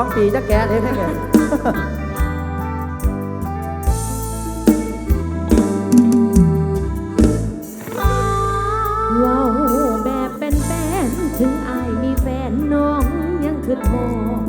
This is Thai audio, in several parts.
องปีจะแก่เลยเท่นี่ว้าวแบบเป็นแฟนถึงอายมีแฟนน้องยังคิดมอง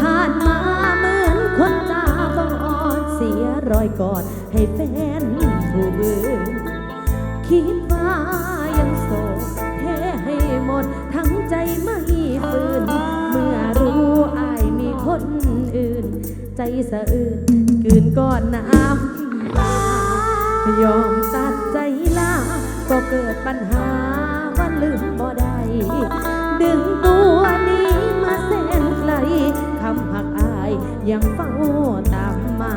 ผ่านมาเหมือนคนตาบอดเสียรอยกอดให้แฟน ใจสะอื้นกืนก้อนน้ำตายอมตัดใจลาก็เกิดปัญหาว่าลืมบ่ได้ดึงตัวนี้มาแสนไกลคำหักอายยังเฝ้าตามมา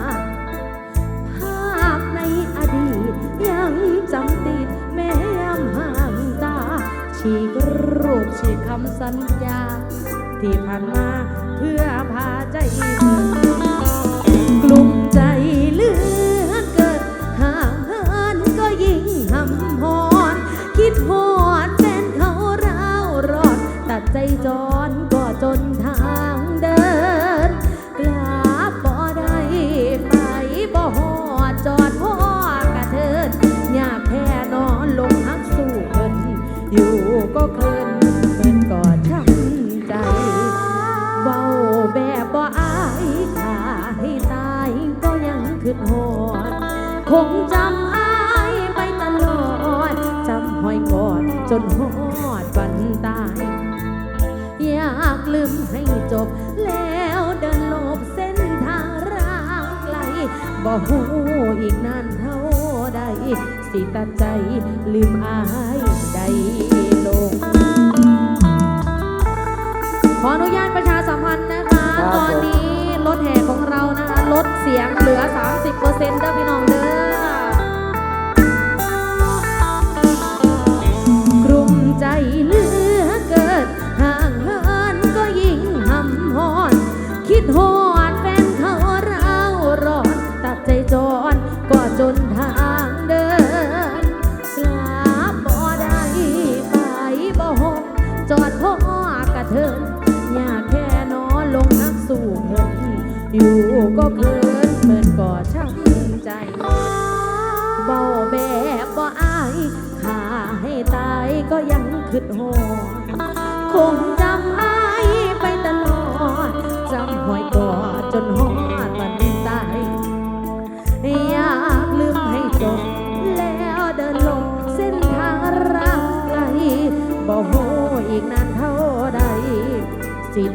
ภาพในอดีตยังจำติดแม้ยามห่างตา ฉีกรูปฉีกคำสัญญา ที่ผ่านมาเพื่อพาใจ ใจจรก็จนทางเดิน กลับบ่ได้ไปบ่หอดจอดพ่อกระเทินอยากแค่นอนลงหักสู้เพิ่นอยู่ก็เคินเพิ่นก็ช้ำใจเบาแบบบ่อายถ้าให้ตายก็ยังคืดหอดคง บ่หูอีกนานเท่าใดสิตัดใจลืมอายใด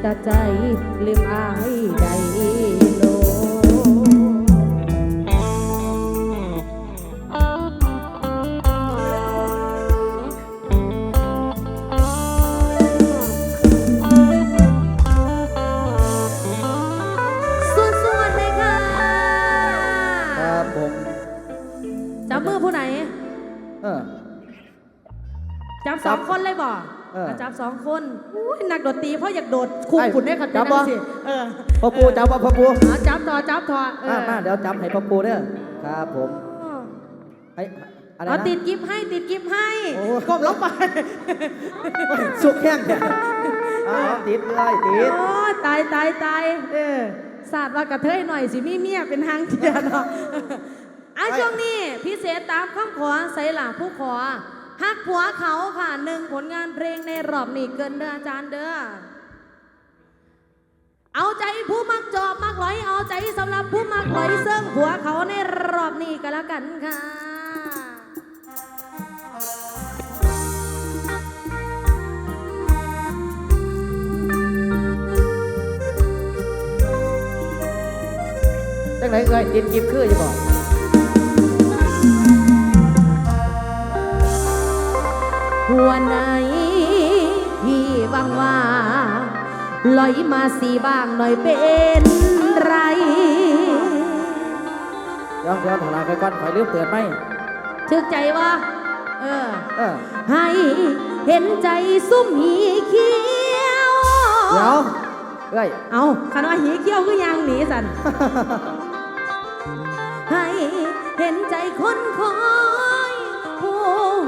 สิตัดใจลืมอาย จับสองคนอุ้ยนักดนตรีเพราะอยากโดดคู่ไอ้คุณได้ขัดจับบ่สิเออพ่อปูจับว่าพ่อปูอะจับต่อจับต่อเออ่าอมาเดี๋ยวจับให้พ่อปูเด้อครับผมให้อะไรเอานะติดกิฟให้ติดกิฟให้โอ้กบลบไปสุกแห้งเนี่ยเอาเอาติดเลยติดโอ้ตายตายตายเออศาสตร์ว่ากระเทยหน่อยสิมีเมียเป็นหางเทียนเนาะอะช่วงนี้พิเศษตามคำขอใส่หลังผู้ขอ ฮักผัวเขาค่ะหนึ่งผลงานเพลงในรอบนี้เกินเด้ออาจารย์เด้อเอาใจผู้มักจอบมักหลอย เอาใจสำหรับผู้มักหลอยเสื่องผัวเขาในรอบนี้ก็แล้วกันค่ะจังไหนเอ้ยติดกิบคืออยู่บ่หั วไหนที่ว่างว่าลอยมาสีบ้างหน่อยเป็นไรเดี๋ยวเดี๋ยวถลาไปก่อนคอยลืมเปิดไหมถึกใจวะเออ เออให้เห็นใจซุ่มหีเขียวเดี๋ยวเอ้ยเอาคันว่าหีเขียวคือยังหนีสันให้เห็นใจคนคอยผู้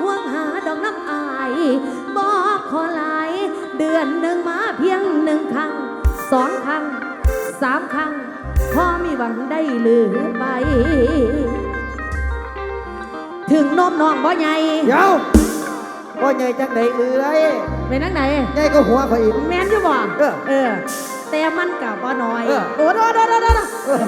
ห่วงหาดอกน้ำอาย บอกขอหลาย เดือนหนึ่งมาเพียงหนึ่งครั้งสองครั้งสามครั้งพอมีหวังได้หรือไป ถึงน้มน้องบ่ใหญ่เดี๋ยวบ่ใหญ่จังไหนเอ้ยไปนั่งไหนใหญ่ก็หัวเขาอีกแม่นอยู่บ่เออแต่มันกับบ่หน่อยโอ้โหโอ้โหโอ้โห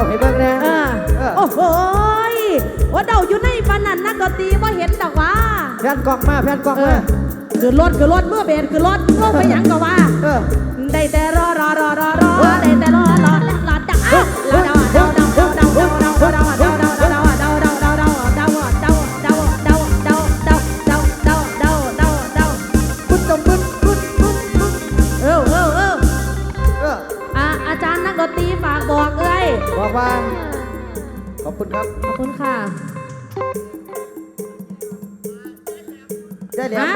าให้เบิ่งแน่อ่อโอ้โหว่าเดาอยู่ในปานนั้นนักดนตรีว่าเห็นดอกว่าแฟนกล้องมาแฟนกล้องมาอคือรถคือรถเมื่อเบรคือรถลกไปยังก็ว่าได้แต่รอรอรอรอรอได้แต่รอรอรอรอรอะรอเดาเดาเดาเดาเดาเดาเดาเดา ขอบคุณครับ ขอบคุณค่ะได้แล้วฮะ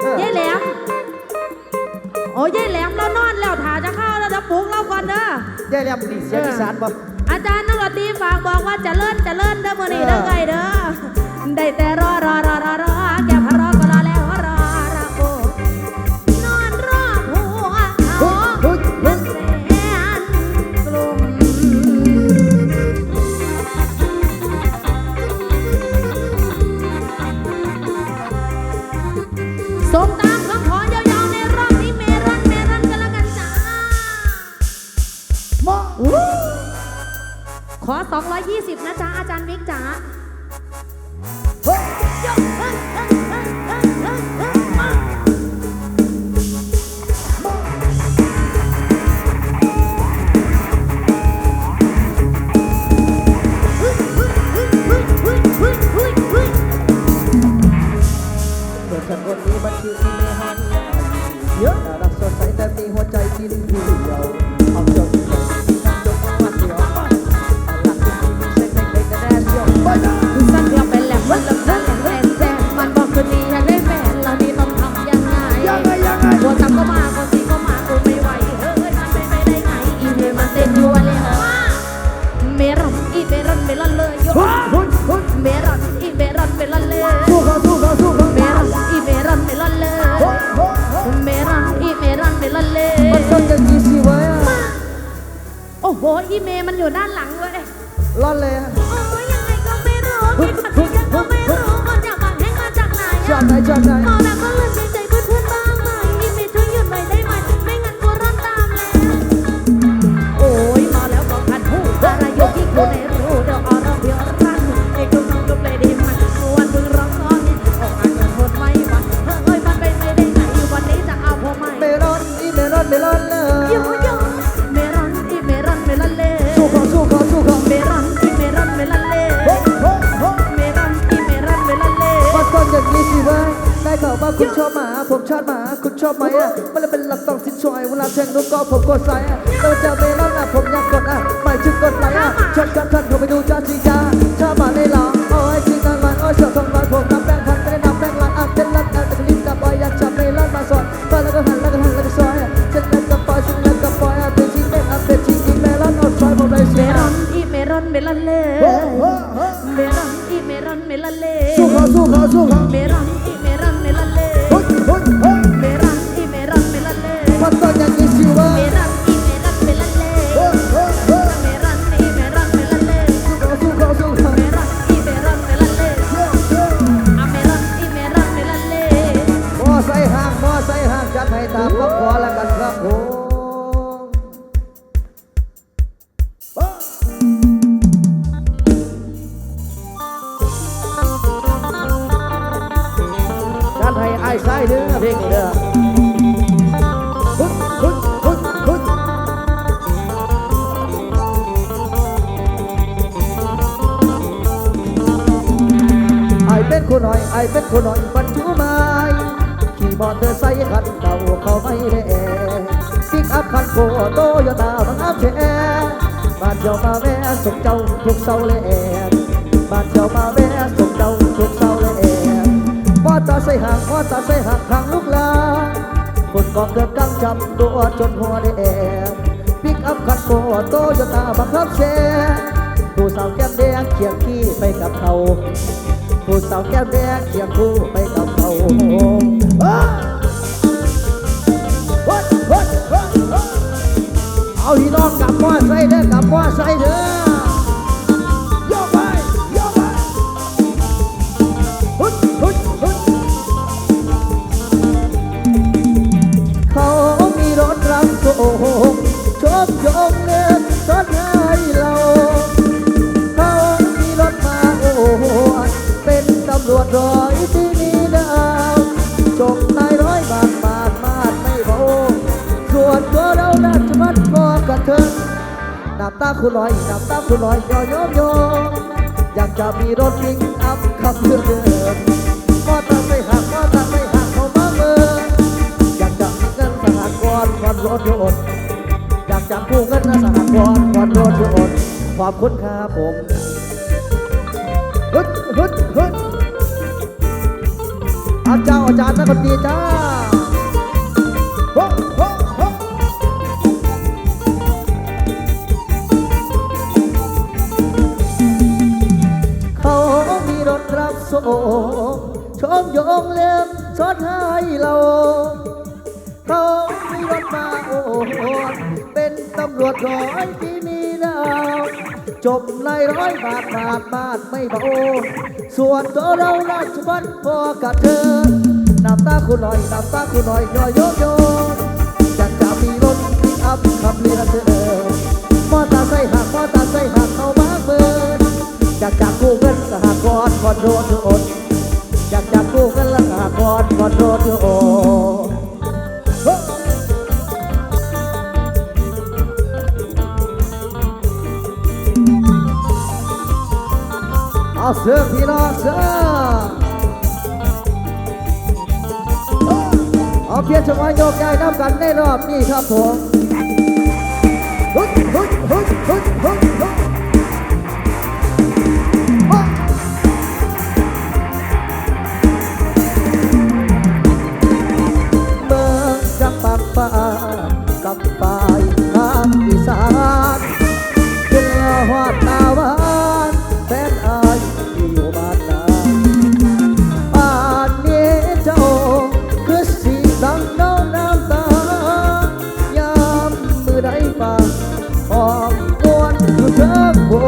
เออยายแหลมโอ้ยายแหลมเรานอนแล้วถ่าจะเข้าแล้วจะปลุกเราก่อนเด้อ ได้แล้วนี่เสียงอีสานบ่ อาจารย์นักดนตรีฝากบอกว่าจะเลื่อนจะเลื่อนเด้อมื่อนี้เออเด้อไงเด้อ ได้แต่รอรอรอรอรอแกพะรอ son tan เยอรักสดใสแต่มีหัวใจที่เดียวเอาจบ โอ้โหอีเมมันอยู่ด้านหลังเว้ยร้อนเลยอะโอ้ยยังไงก็ไม่รู้คิดแบบนี้ยังก็ไม่รู้มาจากบางแห่งมาจากไหนจออะดไหนจอดไหน ชอบไหมอะมันเลยเป็นหลักต้องสิ้นซอยเวลาแทงนกก็ผมกดใส่อะเราจะเมลอนอะผมอยากกดอะไม่จึงกดไหลอะชอบกันท่านผมไปดูจ้าจีจ้าชอบหมาในหลังโอ้ยจริงกันวันโอ้ยชอบทองร้อยผมนับแบงค์พันไม่ได้นับแบงค์ร้อยอะเป็นรักแต่ตะลิ้นกับปอยอยากจับเมลอนมาสอนไปแล้วก็หันแล้วก็หันแล้วก็ซอยอะเส้นแล้วก็ปอยเส้นแล้วก็ปอยอะเป็นชิ้นเป็นอะเป็นชิ้นกินเมลอนอดซอยผมเลยเมเสียรอนอีเมรอนเมลอนเล่โอ้โหเมรอนอีเมรอนเมลอนเล่สู้เขาสู้เขาสู้เขาเมรอนอีเมรอนเมลอนเล่เฮ้ย เด้อเพลงนี้เด้อฮึดฮึดฮึดฮึดไอเป็นคนหน่อยไอเป็นคนหน่อยบรรจุไม้ขี่มอเตอร์ไซค์คันเก่าเขาไม่ได้แอปิกอัพคันโฟโตโยต้าบังอัพแชร์บ้านเจ้ามาแม่ส่งเจ้าทุกเสาร์แลบ้านเจ้ามาแม่ส่ง มอเตอร์ไซค์ห่างมอตอร์ไซค์ห่างทางลูกลาคนกองเกิดกังจำตัวจนหัวได้แอนปิกอัพคันโฟโตโยต้าบังคับแชร์ผู้สาวแก้มแดงเคียงขี้ไปกับเขาผู้สาวแก้มแดงเคียงคู่ไปกับเขาเอาพี่น้องกับม้อใส่เด้อกับม้อใส่เด้อ ชอบยงเงินสดให้เราเขามีรถมาโอ้โหเป็นตำรวจร้อยที่มีดาวจบนายร้อยบาทบาทมาดไม่เบาส่วนตัวเราน่าจะมัดพอกันเถิดน้ำตาคุณลอยน้ำตาคุณลอยยอยอมยอยากจะมีรถวิ่งอัพขับเพื่อเดินมอเตอร์ไม่หักมอเตอร์ไม่หักเขามาเมินอยากจะมีเงินสหกรณ์ผ่อนรถยนต์ จากผู้เงินสหกรณ์ก่อนรถยนต์ขอบคุณครับผมฮึดฮึดฮึดอาจารย์อาจารย์นักดนตรีจ้า จบในร้อยบาทบาทบาทไม่เบาส่วนตัวเราราชบัณพอกับเธอน้ำตาคุณหน่อยน้ำตาคุณหน่อยย่อยโยโยอยากจะมีรถพิกอัพขับเรือเธอมอตอร์ไซค์หักมอตอร์ไซค์หักเข้ามาเบินอยากจะกู้เงินสหกรณ์คอนโดเธออดอยากจะกู้เงินสหกรณ์คอนโดเธ เอาเสือพี่น้องเสือเอาเพียรชมาโยกย้ายน้ำกันในรอบนี้ครับผมฮึดฮึดฮึดฮึดฮึด the world.